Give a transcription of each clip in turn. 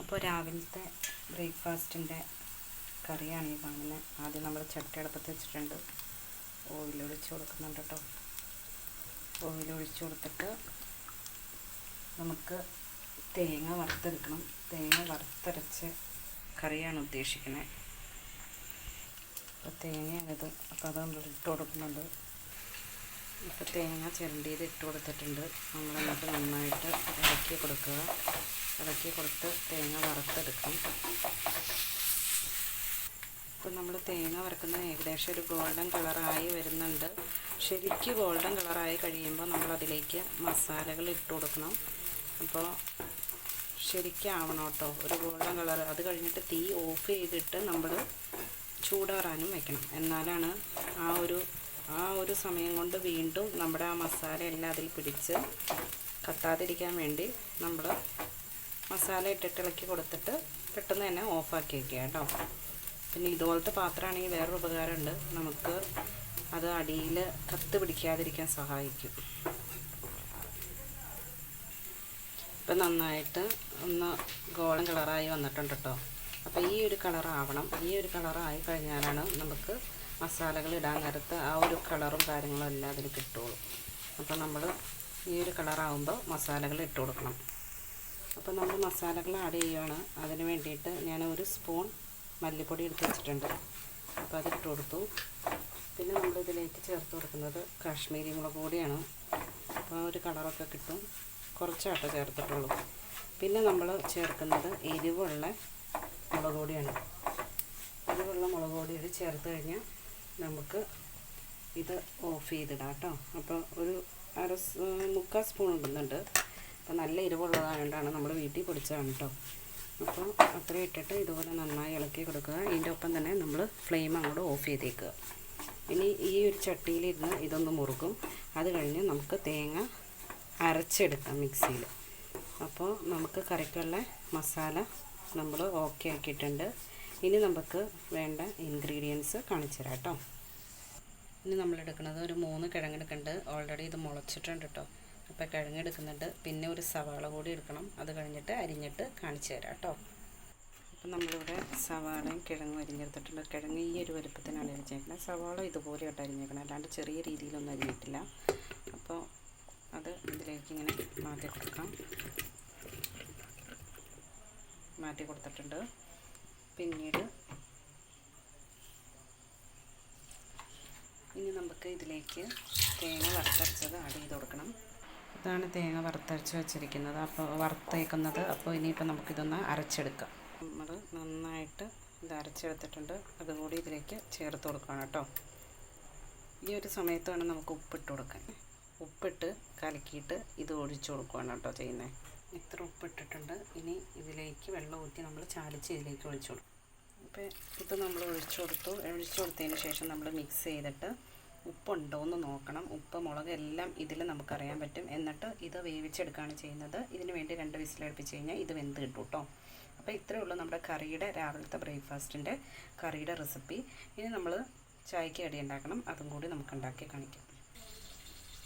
അപ്പോൾ രാവിലത്തെ ബ്രേക്ക്ഫാസ്റ്റിന്റെ കറിയാണ് ഈ കാണുന്നത് ആദ്യം നമ്മൾ ചട്ടി അടുപ്പത്ത് വെച്ചിട്ടുണ്ട്. ഓയിൽ ഒഴിച്ച് കൊടുക്കുന്നുണ്ട് കേട്ടോ ഓയിൽ ഒഴിച്ച് കൊടുത്തിട്ട് നമുക്ക് തേങ്ങ വറുത്തെടുക്കണം. തേങ്ങ വറുത്തരച്ച് കറിയാണ് ഉദ്ദേശിക്കുന്നത് അപ്പോൾ തേങ്ങയാണിത്. അപ്പോൾ അത് നമ്മൾ ഇട്ട് കൊടുക്കുന്നുണ്ട്. ഇപ്പോൾ തേങ്ങ ചിരണ്ടിയത് ഇട്ട് കൊടുത്തിട്ടുണ്ട്. നമ്മൾ എന്നിട്ട് നന്നായിട്ട് ഇളക്കി കൊടുക്കുക. ഇളക്കി കൊടുത്ത് തേങ്ങ വറുത്തെടുക്കും. ഇപ്പം നമ്മൾ തേങ്ങ വറുക്കുന്നത് ഏകദേശം ഒരു ഗോൾഡൻ കളറായി വരുന്നുണ്ട്. ശരിക്കും ഗോൾഡൻ കളറായി കഴിയുമ്പോൾ നമ്മൾ അതിലേക്ക് മസാലകൾ ഇട്ട് കൊടുക്കണം. അപ്പോൾ ശരിക്കാവണം കേട്ടോ. ഒരു ഗോൾഡൻ കളർ അത് കഴിഞ്ഞിട്ട് തീ ഓഫ് ചെയ്തിട്ട് നമ്മൾ ചൂടാറാനും വെക്കണം. എന്നാലാണ് ആ ഒരു ആ ഒരു സമയം കൊണ്ട് വീണ്ടും നമ്മുടെ ആ മസാല എല്ലാം അതിൽ പിടിച്ച് കത്താതിരിക്കാൻ വേണ്ടി നമ്മൾ മസാല ഇട്ടിട്ട് ഇളക്കി കൊടുത്തിട്ട് പെട്ടെന്ന് തന്നെ ഓഫാക്കി വയ്ക്കുക കേട്ടോ. പിന്നെ ഇതുപോലത്തെ പാത്രമാണെങ്കിൽ വേറൊരു ഉപകാരമുണ്ട്. നമുക്ക് അത് അടിയിൽ കത്ത് പിടിക്കാതിരിക്കാൻ സഹായിക്കും. ഇപ്പം നന്നായിട്ട് ഒന്ന് ഗോൾഡൻ കളറായി വന്നിട്ടുണ്ട് കേട്ടോ. അപ്പോൾ ഈ ഒരു കളറാവണം ഈ ഒരു കളറായി കഴിഞ്ഞാലാണ് നമുക്ക് മസാലകൾ ഇടാൻ നേരത്ത് ആ ഒരു കളറും കാര്യങ്ങളും എല്ലാം അതിൽ കിട്ടുള്ളൂ അപ്പോൾ നമ്മൾ ഈ ഒരു കളറാവുമ്പോൾ മസാലകൾ ഇട്ട് കൊടുക്കണം. അപ്പോൾ നമ്മൾ മസാലകൾ ആഡ് ചെയ്യുകയാണ് അതിന് വേണ്ടിയിട്ട് ഞാൻ ഒരു സ്പൂൺ മല്ലിപ്പൊടി എടുത്ത് വെച്ചിട്ടുണ്ട്. അപ്പോൾ അതിട്ട് ഇട്ട് കൊടുത്തു. പിന്നെ നമ്മൾ ഇതിലേക്ക് ചേർത്ത് കൊടുക്കുന്നത് കാശ്മീരി മുളക് പൊടിയാണ്. അപ്പോൾ ഒരു കളറൊക്കെ കിട്ടും. കുറച്ചാട്ടോ ചേർത്തിട്ടുള്ളൂ. പിന്നെ നമ്മൾ ചേർക്കുന്നത് എരിവുള്ള മുളക് പൊടിയാണ്. എരിവുള്ള മുളക് പൊടി ഇത് ചേർത്ത് കഴിഞ്ഞാൽ നമുക്ക് ഇത് ഓഫ് ചെയ്തിടാം കേട്ടോ. അപ്പോൾ ഒരു അര മുക്കാൽ സ്പൂൺ ഇടുന്നുണ്ട്. അപ്പോൾ നല്ല എരിവുള്ളതായതുകൊണ്ടാണ് നമ്മൾ വീട്ടിൽ പൊടിച്ചതാണ് കേട്ടോ അപ്പോൾ അത്രയും ഇട്ടിട്ട് ഇതുപോലെ നന്നായി ഇളക്കി കൊടുക്കുക. ഇതിന്റെ ഒപ്പം തന്നെ നമ്മൾ ഫ്ലെയിം അങ്ങോട്ട് ഓഫ് ചെയ്തേക്കുക. ഇനി ഈ ഒരു ചട്ടിയിലിരുന്ന് ഇതൊന്ന് മുറുക്കും. അത് കഴിഞ്ഞ് നമുക്ക് തേങ്ങ അരച്ചെടുക്കാം മിക്സിയിൽ അപ്പോൾ നമുക്ക് കറിക്കുള്ള മസാല നമ്മൾ ഓക്കെ ആക്കിയിട്ടുണ്ട്. ഇനി നമുക്ക് വേണ്ട ഇൻഗ്രീഡിയൻസ് കാണിച്ചു തരാം കേട്ടോ ഇനി നമ്മളെടുക്കുന്നത് ഒരു മൂന്ന് കിഴങ്ങെടുക്കുന്നുണ്ട് ഓൾറെഡി ഇത് മുളച്ചിട്ടുണ്ട് കേട്ടോ അപ്പോൾ കിഴങ്ങെടുക്കുന്നുണ്ട്. പിന്നെ ഒരു സവാള കൂടി എടുക്കണം. അത് കഴിഞ്ഞിട്ട് അരിഞ്ഞിട്ട് കാണിച്ചു തരാം കേട്ടോ. അപ്പം നമ്മളിവിടെ സവാളയും കിഴങ്ങും അരിഞ്ഞെടുത്തിട്ടുണ്ട്. കിഴങ്ങ് ഈ ഒരു വലുപ്പത്തിനാണ് അരിഞ്ഞേക്കുന്നത് സവാള ഇതുപോലെ ഇട്ട് അരിഞ്ഞേക്കണം. അല്ലാണ്ട് ചെറിയ രീതിയിലൊന്നും അരിഞ്ഞിട്ടില്ല. അപ്പോൾ അത് ഇതിലേക്ക് ഇങ്ങനെ മാറ്റി കൊടുക്കാം. മാറ്റി കൊടുത്തിട്ടുണ്ട്. പിന്നീട് ഇനി നമുക്ക് ഇതിലേക്ക് തേങ്ങ വറുത്തരച്ചത് ആഡ് ചെയ്ത് കൊടുക്കണം. ഇതാണ് തേങ്ങ വറുത്തരച്ച് വെച്ചിരിക്കുന്നത്. അപ്പോൾ വറുത്തേക്കുന്നത്. അപ്പോൾ ഇനിയിപ്പോൾ നമുക്കിതൊന്ന് അരച്ചെടുക്കാം. നമ്മൾ നന്നായിട്ട് ഇത് അരച്ചെടുത്തിട്ടുണ്ട്. അതുകൂടി ഇതിലേക്ക് ചേർത്ത് കൊടുക്കണം കേട്ടോ. ഈ ഒരു സമയത്ത് വേണം നമുക്ക് ഉപ്പിട്ട് കൊടുക്കാൻ. ഉപ്പിട്ട് കലക്കിയിട്ട് ഇത് ഒഴിച്ചു കൊടുക്കുകയാണ് കേട്ടോ ചെയ്യുന്നത് ഇത്ര ഉപ്പിട്ടിട്ടുണ്ട്. ഇനി ഇതിലേക്ക് വെള്ളം ഊറ്റി നമ്മൾ ചാലിച്ച് ഇതിലേക്ക് ഒഴിച്ചു കൊടുക്കും. അപ്പോൾ ഇത് നമ്മൾ ഒഴിച്ചു കൊടുത്തു. ഒഴിച്ചു കൊടുത്തതിന് ശേഷം നമ്മൾ മിക്സ് ചെയ്തിട്ട് ഉപ്പുണ്ടോ എന്ന് നോക്കണം. ഉപ്പ് മുളക് എല്ലാം ഇതിൽ നമുക്കറിയാൻ പറ്റും. എന്നിട്ട് ഇത് വേവിച്ചെടുക്കുകയാണ് ചെയ്യുന്നത്. ഇതിന് വേണ്ടി രണ്ട് വിസിലടുപ്പിച്ച് കഴിഞ്ഞാൽ ഇത് വെന്ത് കിട്ടും കേട്ടോ അപ്പോൾ ഇത്രയേ ഉള്ളൂ നമ്മുടെ കറിയുടെ രാവിലത്തെ ബ്രേക്ക്ഫാസ്റ്റിന്റെ കറിയുടെ റെസിപ്പി. ഇനി നമ്മൾ ചായക്ക് അടി ഉണ്ടാക്കണം. അതും കൂടി നമുക്ക് ഉണ്ടാക്കി കാണിക്കാം.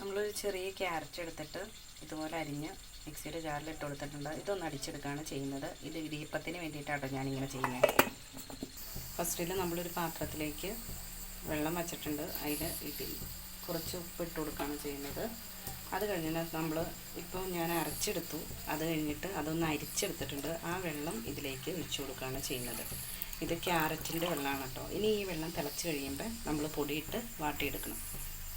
നമ്മളൊരു ചെറിയ ക്യാരറ്റ് എടുത്തിട്ട് ഇതുപോലെ അരിഞ്ഞ് മിക്സിയുടെ ജാറിൽ ഇട്ട് കൊടുത്തിട്ടുണ്ട്. ഇതൊന്ന് അടിച്ചെടുക്കുകയാണ് ചെയ്യുന്നത്. ഇത് ഇടിയപ്പത്തിന് വേണ്ടിയിട്ടാണ് ഞാനിങ്ങനെ ചെയ്യുന്നത് ഫസ്റ്റിൽ നമ്മളൊരു പാത്രത്തിലേക്ക് വെള്ളം വച്ചിട്ടുണ്ട്. അതിൽ ഇട്ടി കുറച്ച് ഉപ്പ് ഇട്ട് കൊടുക്കുകയാണ് ചെയ്യുന്നത്. അത് കഴിഞ്ഞാൽ നമ്മൾ ഇപ്പോൾ ഞാൻ അരച്ചെടുത്തു. അത് കഴിഞ്ഞിട്ട് അതൊന്ന് അരിച്ചെടുത്തിട്ടുണ്ട്. ആ വെള്ളം ഇതിലേക്ക് ഒഴിച്ചു കൊടുക്കുകയാണ് ചെയ്യുന്നത്. ഇത് ക്യാരറ്റിന്റെ വെള്ളമാണ് കേട്ടോ. ഇനി ഈ വെള്ളം തിളച്ച് കഴിയുമ്പോൾ നമ്മൾ പൊടിയിട്ട് വാട്ടിയെടുക്കണം.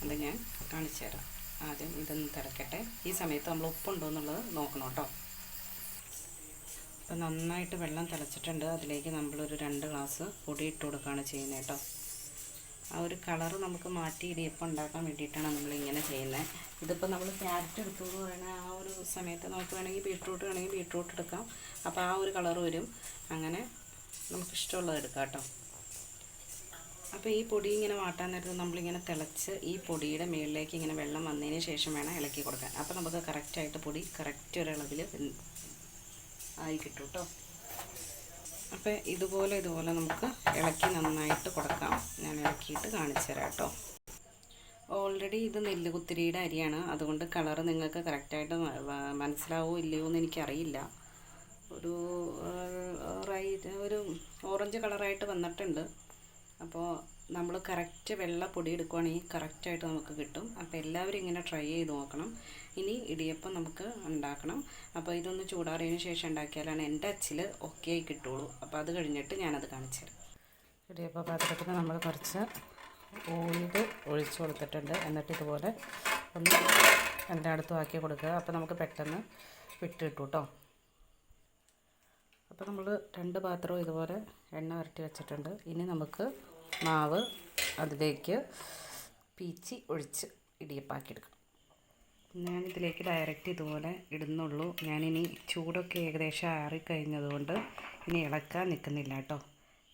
അത് ഞാൻ കാണിച്ചു തരാം. ആദ്യം ഇതൊന്ന് തിളക്കട്ടെ. ഈ സമയത്ത് നമ്മൾ ഉപ്പുണ്ടോ എന്നുള്ളത് നോക്കണം കേട്ടോ. ഇപ്പം നന്നായിട്ട് വെള്ളം തിളച്ചിട്ടുണ്ട്. അതിലേക്ക് നമ്മളൊരു രണ്ട് ഗ്ലാസ് പൊടി കൊടുക്കുകയാണ് ചെയ്യുന്നത് കേട്ടോ. ആ ഒരു കളറ് നമുക്ക് മാറ്റി ഇടിയപ്പം ഉണ്ടാക്കാൻ വേണ്ടിയിട്ടാണ് നമ്മൾ ഇങ്ങനെ ചെയ്യുന്നത് ഇതിപ്പോൾ നമ്മൾ ക്യാരറ്റ് എടുത്തു എന്ന് പറയുന്ന ആ ഒരു സമയത്ത് നമുക്ക് വേണമെങ്കിൽ ബീട്രൂട്ട് വേണമെങ്കിൽ ബീട്രൂട്ട് എടുക്കാം. അപ്പോൾ ആ ഒരു കളർ വരും. അങ്ങനെ നമുക്ക് ഇഷ്ടമുള്ളത് എടുക്കാം കേട്ടോ. അപ്പോൾ ഈ പൊടി ഇങ്ങനെ വാട്ടാൻ നേരത്ത് നമ്മളിങ്ങനെ തിളച്ച് ഈ പൊടിയുടെ മുകളിലേക്ക് ഇങ്ങനെ വെള്ളം വന്നതിന് ശേഷം വേണം ഇളക്കി കൊടുക്കാൻ. അപ്പോൾ നമുക്ക് കറക്റ്റായിട്ട് പൊടി കറക്റ്റ് ഒരളവിൽ ആയി കിട്ടും കേട്ടോ. അപ്പോൾ ഇതുപോലെ ഇതുപോലെ നമുക്ക് ഇളക്കി നന്നായിട്ട് കൊടുക്കാം. ഞാൻ ഇളക്കിയിട്ട് കാണിച്ചു തരാം കേട്ടോ. ഓൾറെഡി ഇത് നെല്ലുകുത്തിരിയുടെ അരിയാണ്. അതുകൊണ്ട് കളറ് നിങ്ങൾക്ക് കറക്റ്റായിട്ട് മനസ്സിലാവോ ഇല്ലയോ എന്ന് എനിക്കറിയില്ല. ഒരു റൈ ഒരു ഓറഞ്ച് കളറായിട്ട് വന്നിട്ടുണ്ട്. അപ്പോൾ നമ്മൾ കറക്റ്റ് വെള്ള പൊടി എടുക്കുവാണെങ്കിൽ കറക്റ്റായിട്ട് നമുക്ക് കിട്ടും. അപ്പോൾ എല്ലാവരും ഇങ്ങനെ ട്രൈ ചെയ്ത് നോക്കണം. ഇനി ഇടിയപ്പം നമുക്ക് ഉണ്ടാക്കണം. അപ്പോൾ ഇതൊന്ന് ചൂടാറിയതിന് ശേഷം ഉണ്ടാക്കിയാലാണ് എന്റെ അച്ചിൽ ഓക്കെ ആയി കിട്ടുള്ളൂ. അപ്പോൾ അത് കഴിഞ്ഞിട്ട് ഞാനത് കാണിച്ചു തരാം. ഇടിയപ്പ പാത്രത്തിൽ നമ്മൾ കുറച്ച് ഓയിൽ ഒഴിച്ചു കൊടുത്തിട്ടുണ്ട്. എന്നിട്ട് ഇതുപോലെ ഒന്ന് എല്ലായിടത്തും ആക്കി കൊടുക്കുക. അപ്പോൾ നമുക്ക് പെട്ടെന്ന് വിട്ടിട്ടു കേട്ടോ അപ്പോൾ നമ്മൾ രണ്ട് പാത്രവും ഇതുപോലെ എണ്ണ വരട്ടി വെച്ചിട്ടുണ്ട്. ഇനി നമുക്ക് മാവ് അതിലേക്ക് പീച്ചി ഒഴിച്ച് ഇടിയപ്പാക്കി എടുക്കണം ഞാൻ ഞാനിതിലേക്ക് ഡയറക്റ്റ് ഇതുപോലെ ഇടുന്നുള്ളൂ. ഞാനിനി ചൂടൊക്കെ ഏകദേശം ആറിക്കഴിഞ്ഞതുകൊണ്ട് ഇനി ഇളക്കാൻ നിൽക്കുന്നില്ല കേട്ടോ.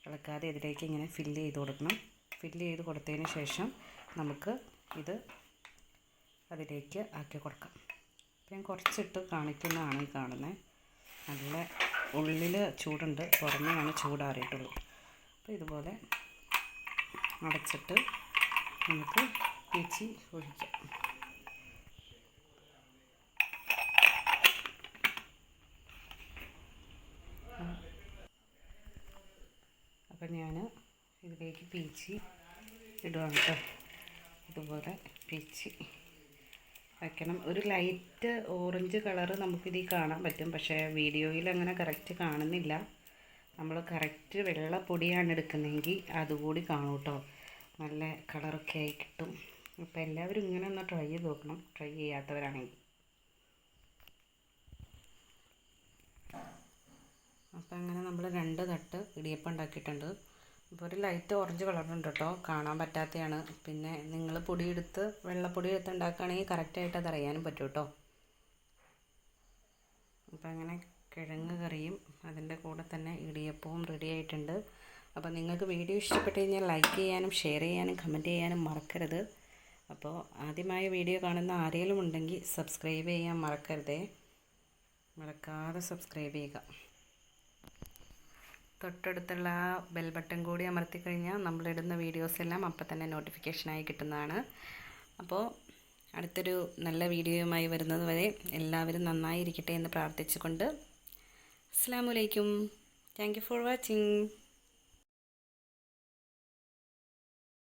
ഇളക്കാതെ ഇതിലേക്ക് ഇങ്ങനെ ഫില്ല് ചെയ്ത് കൊടുക്കണം. ഫില്ല് ചെയ്ത് കൊടുത്തതിന് ശേഷം നമുക്ക് ഇത് അതിലേക്ക് ആക്കി കൊടുക്കാം. ഞാൻ കുറച്ചിട്ട് കാണിക്കുന്നതാണ് ഈ കാണുന്നത് നല്ല ഉള്ളിൽ ചൂടുണ്ട്. പുറമേ ആണ് ചൂടാറിയിട്ടുള്ളൂ അപ്പോൾ ഇതുപോലെ അടച്ചിട്ട് നമുക്ക് പീച്ചി ഒഴിക്കാം. അപ്പം ഞാൻ ഇതിലേക്ക് പീച്ചി ഇടുകയാണ് കേട്ടോ. ഇതുപോലെ പീച്ചി വയ്ക്കണം. ഒരു ലൈറ്റ് ഓറഞ്ച് കളറ് നമുക്കിതിൽ കാണാൻ പറ്റും. പക്ഷേ വീഡിയോയിൽ അങ്ങനെ കറക്റ്റ് കാണുന്നില്ല. നമ്മൾ കറക്റ്റ് വെള്ള പൊടിയാണ് എടുക്കുന്നതെങ്കിൽ അതുകൂടി കാണും കേട്ടോ നല്ല കളറൊക്കെ ആയി കിട്ടും. അപ്പോൾ എല്ലാവരും ഇങ്ങനെ ഒന്ന് ട്രൈ ചെയ്ത് നോക്കണം. ട്രൈ ചെയ്യാത്തവരാണെങ്കിൽ. അപ്പോൾ അങ്ങനെ നമ്മൾ രണ്ട് തട്ട് ഇടിയപ്പം ഉണ്ടാക്കിയിട്ടുണ്ട്. ഇപ്പോൾ ഒരു ലൈറ്റ് ഓറഞ്ച് കളറുണ്ട് കേട്ടോ. കാണാൻ പറ്റാത്തതാണ് പിന്നെ നിങ്ങൾ പൊടിയെടുത്ത് വെള്ളപ്പൊടി എടുത്ത് ഉണ്ടാക്കുകയാണെങ്കിൽ കറക്റ്റായിട്ട് അത് അറിയാനും പറ്റും കേട്ടോ അപ്പോൾ അങ്ങനെ കിഴങ്ങ് കറിയും അതിന്റെ കൂടെ തന്നെ ഇടിയപ്പവും റെഡി ആയിട്ടുണ്ട്. അപ്പോൾ നിങ്ങൾക്ക് വീഡിയോ ഇഷ്ടപ്പെട്ട് കഴിഞ്ഞാൽ ലൈക്ക് ചെയ്യാനും ഷെയർ ചെയ്യാനും കമന്റ് ചെയ്യാനും മറക്കരുത്. അപ്പോൾ ആദ്യമായ വീഡിയോ കാണുന്ന ആരെങ്കിലും ഉണ്ടെങ്കിൽ സബ്സ്ക്രൈബ് ചെയ്യാൻ മറക്കരുതേ. മറക്കാതെ സബ്സ്ക്രൈബ് ചെയ്യുക. തൊട്ടടുത്തുള്ള ആ ബെൽ ബട്ടൺ കൂടി അമർത്തി കഴിഞ്ഞാൽ നമ്മളിടുന്ന വീഡിയോസ് എല്ലാം അപ്പം തന്നെ നോട്ടിഫിക്കേഷനായി കിട്ടുന്നതാണ്. അപ്പോൾ അടുത്തൊരു നല്ല വീഡിയോയുമായി വരുന്നത് വരെ എല്ലാവരും നന്നായിരിക്കട്ടെ എന്ന് പ്രാർത്ഥിച്ചുകൊണ്ട് അസ്സാം വലൈക്കും താങ്ക് യു ഫോർ വാച്ചിങ്